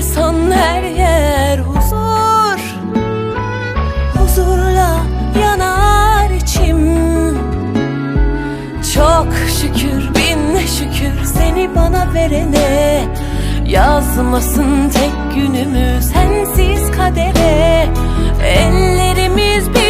Sen varsan her yer huzur. Huzurla yanar içim. Çok şükür bin şükür seni bana verene. Yazmasın tek günümü sensiz kadere. Ellerimiz bir,